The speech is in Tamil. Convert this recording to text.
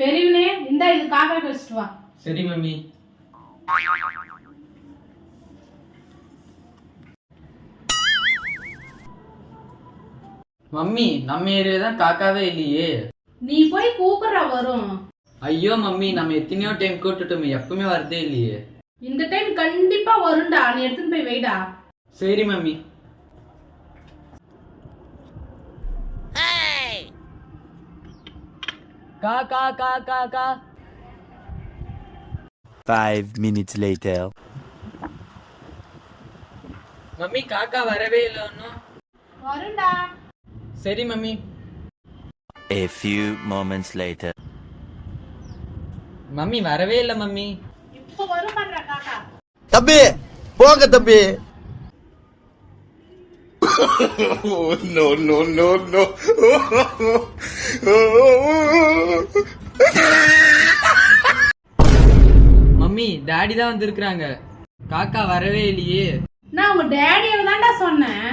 பெரியவனே இந்தா இது காக்கா வச்சுட்டு வா. சரி மம்மி. மம்மி நம்ம ஏரியால தான் காக்காவே இல்லையே. நீ போய் கூப்பிடுற வரும் ஐயோ மம்மி நம்ம எத்தனையோ டைம் கூட்டுட்டோமே எப்பவுமே வரதே இல்லையே. இந்த டைம் கண்டிப்பா வரும்டா நீ எடுத்துன்னு போய் வைடா. சரி மம்மி. கா கா கா கா கா Five minutes later. மம்மி காக்கா வரவே இல்லை ஒன்றும் வரும்டா சரி mummy. A few moments later. Mummy வரவே இல்லை மம்மி. இப்போ வரும் காக்கா. தம்பி போங்க தம்பி. No, no, no, no. Mummy daddy தான் வந்திருக்கிறாங்க. காக்கா வரவே இல்லையே. நான் உங்க டேடியை தான்டா சொன்னேன்.